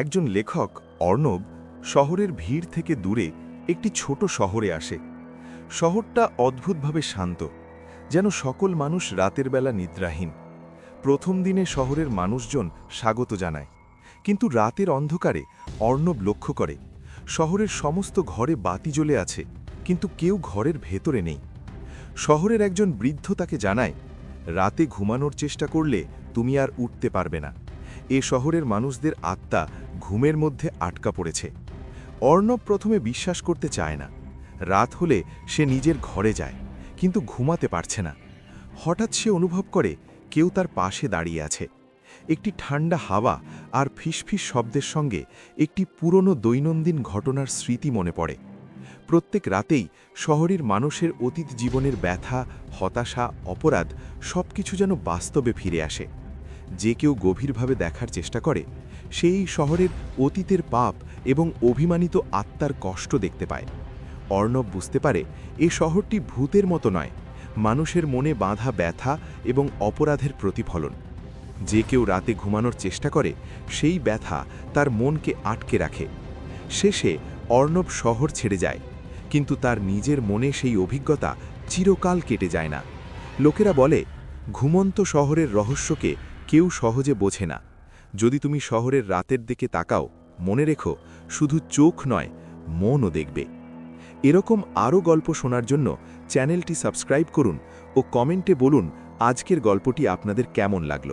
একজন লেখক, অর্ণব, শহরের ভিড় থেকে দূরে একটি ছোট শহরে আসে। শহরটা অদ্ভুতভাবে শান্ত, যেন সকল মানুষ রাতের বেলা নিদ্রাহীন। প্রথম দিনে শহরের মানুষজন স্বাগত জানায়, কিন্তু রাতের অন্ধকারে অর্ণব লক্ষ্য করে, শহরের সমস্ত ঘরে বাতি জ্বলে আছে, কিন্তু কেউ ঘরের ভেতরে নেই। শহরের একজন বৃদ্ধ তাকে জানায়, রাতে ঘুমানোর চেষ্টা করলে তুমি আর উঠতে পারবে না। এ শহরের মানুষদের আত্মা ঘুমের মধ্যে আটকা পড়েছে। অর্ণব প্রথমে বিশ্বাস করতে চায় না। রাত হলে সে নিজের ঘরে যায়, কিন্তু ঘুমাতে পারছে না। হঠাৎ সে অনুভব করে কেউ তার পাশে দাঁড়িয়ে আছে। একটি ঠান্ডা হাওয়া আর ফিসফিস শব্দের সঙ্গে একটি পুরনো দৈনন্দিন ঘটনার স্মৃতি মনে পড়ে। প্রত্যেক রাতেই শহরের মানুষের অতীত জীবনের ব্যথা, হতাশা, অপরাধ সবকিছু যেন বাস্তবে ফিরে আসে। যে কেউ গভীরভাবে দেখার চেষ্টা করে, সেই শহরের অতীতের পাপ এবং অভিমানিত আত্মার কষ্ট দেখতে পায়। অর্ণব বুঝতে পারে, এ শহরটি ভূতের মতো নয়, মানুষের মনে বাঁধা ব্যথা এবং অপরাধের প্রতিফলন। যে কেউ রাতে ঘুমানোর চেষ্টা করে, সেই ব্যথা তার মনকে আটকে রাখে। শেষে অর্ণব শহর ছেড়ে যায়, কিন্তু তার নিজের মনে সেই অভিজ্ঞতা চিরকাল কেটে যায় না। লোকেরা বলে, ঘুমন্ত শহরের রহস্যকে কেউ সহজে বোঝে না। যদি তুমি শহরের রাতের দিকে তাকাও, মনে রেখো, শুধু চোখ নয়, মনও দেখবে। এরকম আরও গল্প শোনার জন্য চ্যানেলটি সাবস্ক্রাইব করুন ও কমেন্টে বলুন, আজকের গল্পটি আপনাদের কেমন লাগল।